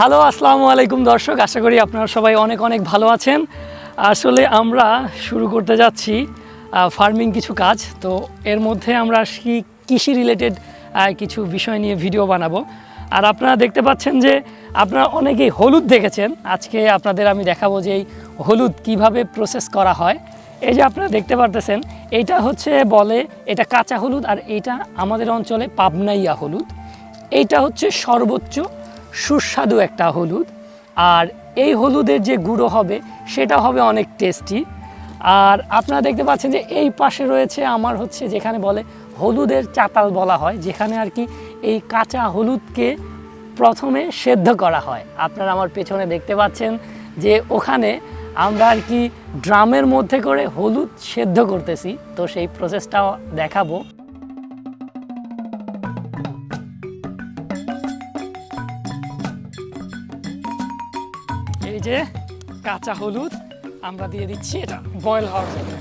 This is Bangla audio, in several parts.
হ্যালো, আসসালামু আলাইকুম দর্শক। আশা করি আপনারা সবাই অনেক অনেক ভালো আছেন। আসলে আমরা শুরু করতে যাচ্ছি ফার্মিং কিছু কাজ। তো এর মধ্যে আমরা কৃষি রিলেটেড কিছু বিষয় নিয়ে ভিডিও বানাবো। আর আপনারা দেখতে পাচ্ছেন যে আপনারা অনেকেই হলুদ দেখেছেন। আজকে আপনাদের আমি দেখাবো যে এই হলুদ কীভাবে প্রসেস করা হয়। এই যে আপনারা দেখতে পারতেছেন এইটা হচ্ছে বলে, এটা কাঁচা হলুদ আর এইটা আমাদের অঞ্চলে পাবনাইয়া হলুদ। এইটা হচ্ছে সর্বোচ্চ সুস্বাদু একটা হলুদ। আর এই হলুদের যে গুঁড়ো হবে, সেটা হবে অনেক টেস্টি আর আপনারা দেখতে পাচ্ছেন যে এই পাশে রয়েছে আমার হচ্ছে যেখানে বলে হলুদের চাতাল বলা হয়, যেখানে আর কি এই কাঁচা হলুদকে প্রথমে সেদ্ধ করা হয়। আপনারা আমার পেছনে দেখতে পাচ্ছেন যে ওখানে আমরা আর কি ড্রামের মধ্যে করে হলুদ সেদ্ধ করতেছি। তো সেই প্রসেসটাও দেখাবো। এই যে কাঁচা হলুদ আমরা দিয়ে দিচ্ছি এটা বয়েল হওয়ার জন্য।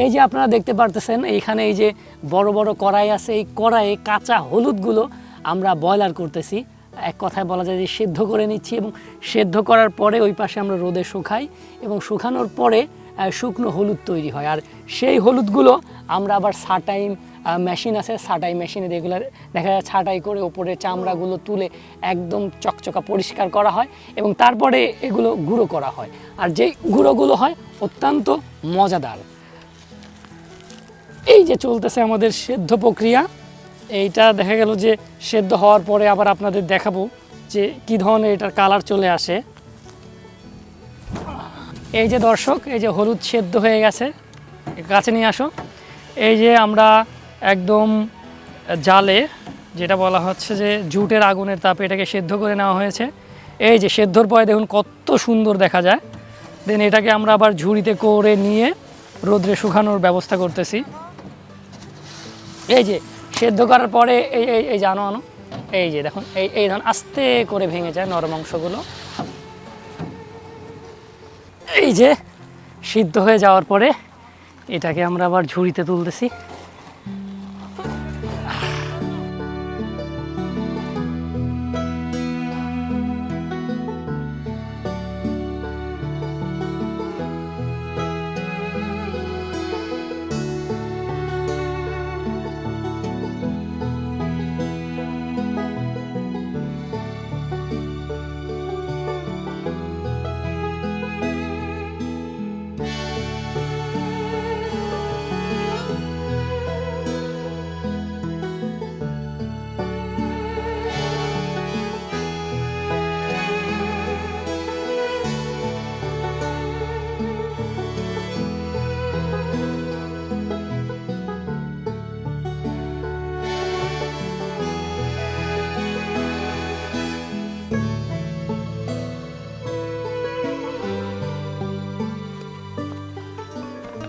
এই যে আপনারা দেখতে পারতেছেন, এইখানে এই যে বড় বড় কড়াই আছে, এই কড়াইয়ে কাঁচা হলুদগুলো আমরা বয়লার করতেছি। এক কথায় বলা যায় যে সেদ্ধ করে নিচ্ছি এবং সেদ্ধ করার পরে ওই পাশে আমরা রোদে শুকাই এবং শুকানোর পরে শুকনো হলুদ তৈরি হয়। আর সেই হলুদগুলো আমরা আবার সাটাই মেশিন আছে সাটাই মেশিনে যেগুলো দেখা যায় ছাটাই করে ওপরে চামড়াগুলো তুলে একদম চকচকা পরিষ্কার করা হয় এবং তারপরে এগুলো গুঁড়ো করা হয়। আর যে গুঁড়োগুলো হয়, অত্যন্ত মজাদার। এই যে চলতেছে আমাদের সেদ্ধ প্রক্রিয়া, এইটা দেখা গেল যে সেদ্ধ হওয়ার পরে আবার আপনাদের দেখাবো যে কী ধরনের এটার কালার চলে আসে। এই যে দর্শক, এই যে হলুদ সেদ্ধ হয়ে গেছে কাছে নিয়ে আসো। এই যে আমরা একদম জালে, যেটা বলা হচ্ছে যে জুটের আগুনের তাপে এটাকে সেদ্ধ করে নেওয়া হয়েছে। এই যে সেদ্ধর পরে দেখুন কত সুন্দর দেখা যায়। দেন এটাকে আমরা আবার ঝুড়িতে করে নিয়ে রোদ্রে শুকানোর ব্যবস্থা করতেছি। এই যে, সেদ্ধ করার পরে এই এই এই জানো আনো এই যে দেখুন, এই এই ধরুন, আস্তে করে ভেঙে যায় নরম অংশগুলো এই যে, সিদ্ধ হয়ে যাওয়ার পরে এটাকে আমরা আবার ঝুড়িতে তুলতেছি।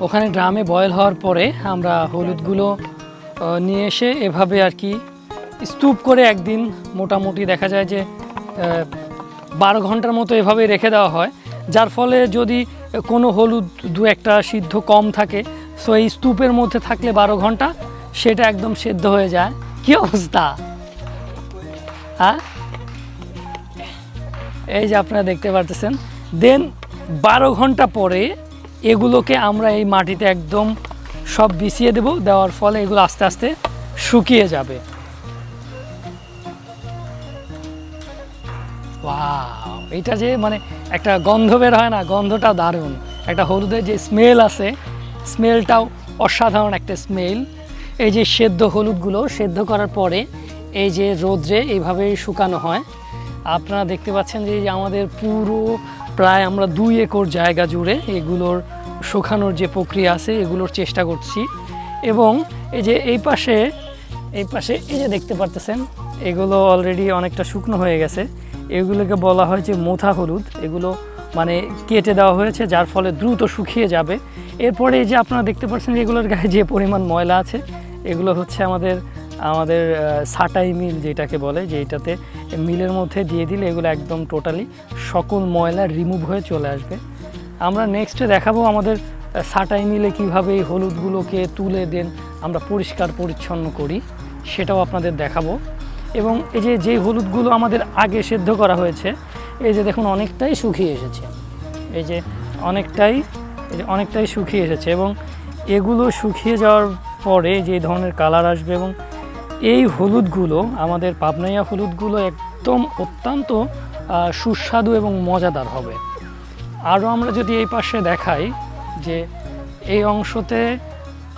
ওখানে ড্রামে বয়েল হওয়ার পরে আমরা হলুদগুলো নিয়ে এসে এভাবে আর কি স্তূপ করে একদিন মোটামুটি দেখা যায় যে বারো ঘণ্টার মতো এভাবে রেখে দেওয়া হয়। যার ফলে যদি কোনো হলুদ দু একটা সিদ্ধ কম থাকে সো এই স্তূপের মধ্যে থাকলে বারো ঘণ্টা সেটা একদম সেদ্ধ হয়ে যায়। কি অবস্থা? হ্যাঁ? এই যে আপনারা দেখতে পারতেছেন। দেন বারো ঘণ্টা পরে এগুলোকে আমরা এই মাটিতে একদম সব বিছিয়ে দেব, দেওয়ার ফলে এগুলো আস্তে আস্তে শুকিয়ে যাবে। এটা যে মানে একটা গন্ধ বের হয় না, গন্ধটা দারুণ। একটা হলুদের যে স্মেল আছে স্মেলটাও অসাধারণ একটা স্মেল এই যে সেদ্ধ হলুদগুলো সেদ্ধ করার পরে এই যে রোদ্রে এইভাবে শুকানো হয়। আপনারা দেখতে পাচ্ছেন যে আমাদের পুরো প্রায় আমরা দুই একর জায়গা জুড়ে এগুলোর শুকানোর যে প্রক্রিয়া আছে, এগুলোর চেষ্টা করছি। এবং এই যে এই পাশে এই পাশে এই যে দেখতে পারতেছেন, এগুলো অলরেডি অনেকটা শুকনো হয়ে গেছে। এগুলোকে বলা হয় যে মোথা হলুদ। এগুলো মানে কেটে দেওয়া হয়েছে, যার ফলে দ্রুত শুকিয়ে যাবে। এরপরে এই যে আপনারা দেখতে পাচ্ছেন, এগুলোর গায়ে যে পরিমাণ ময়লা আছে, এগুলো হচ্ছে আমাদের আমাদের সাটাই মিল যেটাকে বলে যে এটাতে মিলের মধ্যে দিয়ে দিলে এগুলো একদম টোটালি সকল ময়লা রিমুভ হয়ে চলে আসবে। আমরা নেক্সটে দেখাবো আমাদের সাটাই মিলে কীভাবে এই হলুদগুলোকে তুলে দেন, আমরা পরিষ্কার পরিচ্ছন্ন করি, সেটাও আপনাদের দেখাবো। এবং এই যে যে হলুদগুলো আমাদের আগে সেদ্ধ করা হয়েছে, এই যে দেখুন অনেকটাই শুকিয়ে এসেছে। এই যে অনেকটাই, এই যে অনেকটাই শুকিয়ে এসেছে এবং এগুলো শুকিয়ে যাওয়ার পরে যে ধরনের কালার আসবে এবং এই হলুদগুলো, আমাদের পাবনাইয়া হলুদগুলো একদম অত্যন্ত সুস্বাদু এবং মজাদার হবে। আরও আমরা যদি এই পাশে দেখাই যে এই অংশতে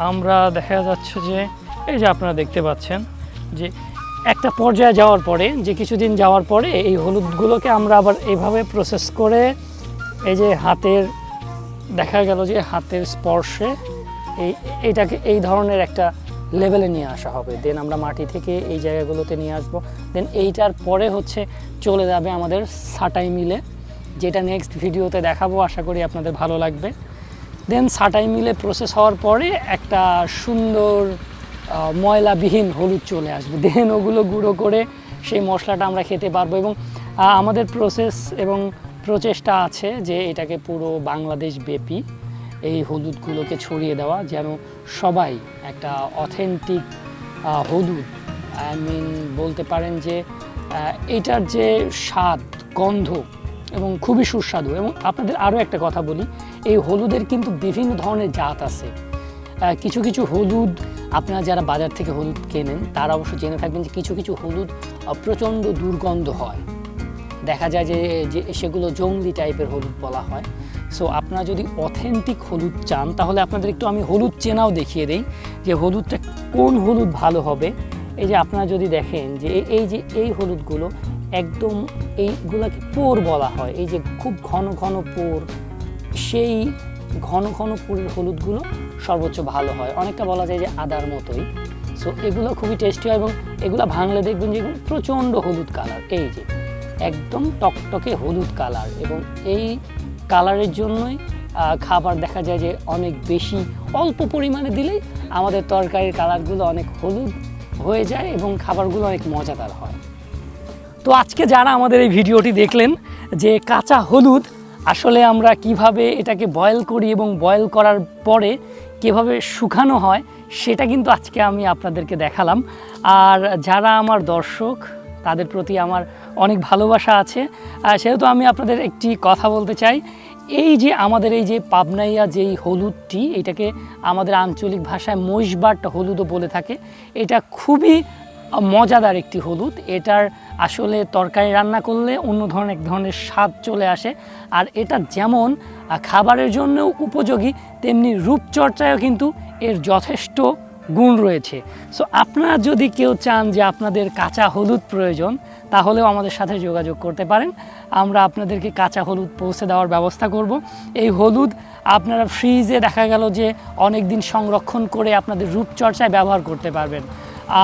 আমরা দেখা যাচ্ছে যে, এই যে আপনারা দেখতে পাচ্ছেন যে একটা পর্যায়ে যাওয়ার পরে, যে কিছুদিন যাওয়ার পরে এই হলুদগুলোকে আমরা আবার এইভাবে প্রসেস করে এই যে হাতের, দেখা গেল যে হাতের স্পর্শে এই, এইটাকে, এই ধরনের একটা লেভেলে নিয়ে আসা হবে। দেন আমরা মাটি থেকে এই জায়গাগুলোতে নিয়ে আসব। দেন এইটার পরে হচ্ছে চলে যাবে আমাদের সাটাই মিলে যেটা নেক্সট ভিডিওতে দেখাবো, আশা করি আপনাদের ভালো লাগবে। দেন সাটাই মিলে প্রসেস হওয়ার পরে একটা সুন্দর ময়লাবিহীন হলুদ চলে আসবে। দেন ওগুলো গুঁড়ো করে সেই মশলাটা আমরা খেতে পারব এবং আমাদের প্রসেস এবং প্রচেষ্টা আছে যে এটাকে পুরো বাংলাদেশ ব্যাপী এই হলুদগুলোকে ছড়িয়ে দেওয়া যেন সবাই একটা অথেন্টিক হলুদ আই মিন বলতে পারেন যে এটার যে স্বাদ, গন্ধ এবং খুবই সুস্বাদু এবং আপনাদের আরও একটা কথা বলি, এই হলুদের কিন্তু বিভিন্ন ধরনের জাত আছে। কিছু কিছু হলুদ আপনারা যারা বাজার থেকে হলুদ কেনেন, তারা অবশ্য জেনে থাকবেন যে কিছু কিছু হলুদ প্রচণ্ড দুর্গন্ধ হয়। দেখা যায় যে সেগুলো জঙ্গলি টাইপের হলুদ বলা হয়। সো আপনারা যদি অথেন্টিক হলুদ চান, তাহলে আপনাদের একটু আমি হলুদ চেনাও দেখিয়ে দিই যে হলুদটা কোন হলুদ ভালো হবে। এই যে আপনারা যদি দেখেন যে এই- যে এই হলুদগুলো একদম এইগুলোকে পোর বলা হয়, এই যে খুব ঘন ঘন পোর, সেই ঘন ঘন পুরের হলুদগুলো সর্বোচ্চ ভালো হয়। অনেকটা বলা যায় যে আদার মতোই। সো এগুলো খুবই টেস্টি হয় এবং এগুলো ভাঙলে দেখবেন যে প্রচণ্ড হলুদ কালার এই যে, একদম টকটকে হলুদ কালার এবং এই কালারের জন্যই খাবার দেখা যায় যে অনেক বেশি অল্প পরিমাণে দিলেই আমাদের তরকারির কালারগুলো অনেক হলুদ হয়ে যায় এবং খাবারগুলো অনেক মজাদার হয়। তো আজকে যারা আমাদের এই ভিডিওটি দেখলেন যে কাঁচা হলুদ, আসলে আমরা কীভাবে এটাকে বয়েল করি এবং বয়েল করার পরে কীভাবে শুকানো হয়, সেটা কিন্তু আজকে আমি আপনাদেরকে দেখালাম। আর যারা আমার দর্শক তাদের প্রতি আমার অনেক ভালোবাসা আছে। সেহেতু আমি আপনাদের একটি কথা বলতে চাই। এই যে আমাদের এই যে পাবনাইয়া যেই হলুদটি, এটাকে আমাদের আঞ্চলিক ভাষায় মহিষবাট হলুদও বলে থাকে। এটা খুবই মজাদার একটি হলুদ। এটার আসলে তরকারি রান্না করলে অন্য ধরনের এক ধরনের স্বাদ চলে আসে। আর এটা যেমন খাবারের জন্যও উপযোগী, তেমনি রূপচর্চায়ও কিন্তু এর যথেষ্ট গুণ রয়েছে। সো আপনারা যদি কেউ চান যে আপনাদের কাঁচা হলুদ প্রয়োজন, তাহলেও আমাদের সাথে যোগাযোগ করতে পারেন। আমরা আপনাদেরকে কাঁচা হলুদ পৌঁছে দেওয়ার ব্যবস্থা করব। এই হলুদ আপনারা ফ্রিজে দেখা গেল যে অনেক দিন সংরক্ষণ করে আপনাদের রূপচর্চায় ব্যবহার করতে পারবেন।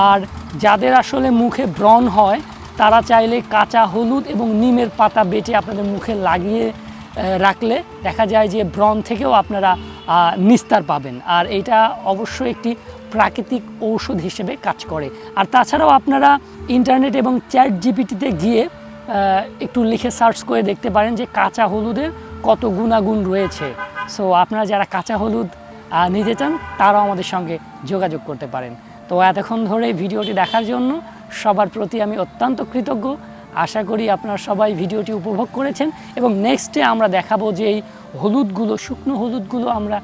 আর যাদের আসলে মুখে ব্রণ হয়, তারা চাইলে কাঁচা হলুদ এবং নিমের পাতা বেটে আপনাদের মুখে লাগিয়ে রাখলে দেখা যায় যে ব্রণ থেকেও আপনারা নিস্তার পাবেন। আর এটা অবশ্যই একটি প্রাকৃতিক ঔষধ হিসেবে কাজ করে। আর তাছাড়াও আপনারা ইন্টারনেট এবং চ্যাট জিপিটিতে গিয়ে একটু লিখে সার্চ করে দেখতে পারেন যে কাঁচা হলুদের কত গুণাগুণ রয়েছে। সো আপনারা যারা কাঁচা হলুদ নিতে চান, তারাও আমাদের সঙ্গে যোগাযোগ করতে পারেন। তো এতক্ষণ ধরে ভিডিওটি দেখার জন্য সবার প্রতি আমি অত্যন্ত কৃতজ্ঞ। আশা করি আপনারা সবাই ভিডিওটি উপভোগ করেছেন এবং নেক্সটে আমরা দেখাবো যে এই হলুদগুলো, শুকনো হলুদগুলো আমরা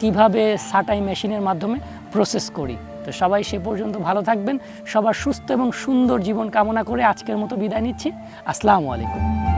কীভাবে সাটাই মেশিনের মাধ্যমে প্রসেস করি। তো সবাই সে পর্যন্ত ভালো থাকবেন। সবার সুস্থ এবং সুন্দর জীবন কামনা করে আজকের মতো বিদায় নিচ্ছি। আসসালামু আলাইকুম।